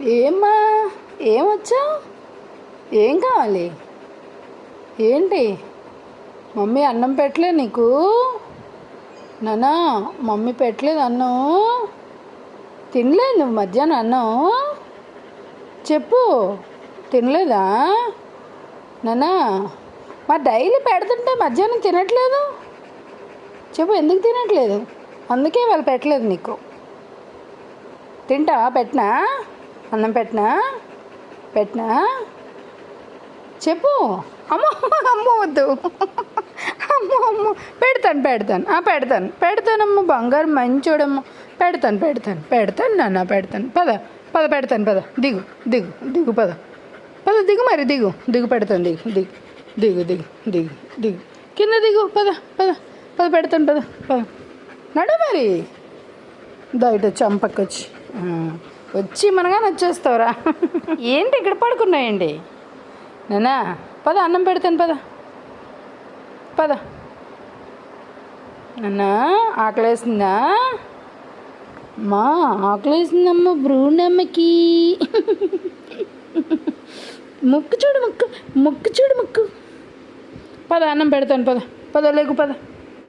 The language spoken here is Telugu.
ఏమ్మా? ఏమొచ్చావు? ఏం కావాలి? ఏంటి? మమ్మీ అన్నం పెట్టలే నీకు? నానా మమ్మీ పెట్టలేదు అన్నం? తినలేదు నువ్వు మధ్యాహ్నం అన్నం? చెప్పు తినలేదా? నానా మా డైలీ పెడుతుంటే మధ్యాహ్నం తినట్లేదు? చెప్పు ఎందుకు తినట్లేదు? అందుకే వాళ్ళు పెట్టలేదు నీకు. తింటావా? పెట్టినా? అన్నం పెట్టినా? పెట్టినా? చెప్పు. అమ్మో అమ్మ వద్దు. అమ్మో అమ్మో. పెడతాను పెడతాను. ఆ, పెడతాను. పెడతానమ్మ బంగారు మంచోడమ్మ. పెడతాను పెడతాను. పెడతాను నాన్న పెడతాను. పద పద పెడతాను పద. దిగు దిగు దిగు పద. పద దిగు మరి దిగు. దిగు పెడతాను దిగు దిగు దిగు దిగు దిగు దిగు. కింద దిగు పద పద పద పెడతాను పద పద. నడు మరి. దయట చంపకొచ్చి. వచ్చి మనగానే వచ్చేస్తావురా ఏంటి ఇక్కడ పడుకున్నాయండి? నానా పద అన్నం పెడతాను పద. పద. నాన్నా ఆకలేసిందా? మా ఆకలేసిందమ్మ బ్రూనమ్మకి ముక్కు చూడు ముక్కు ముక్కు చూడు ముక్కు. పద అన్నం పెడతాను పద. పద లేకు పద.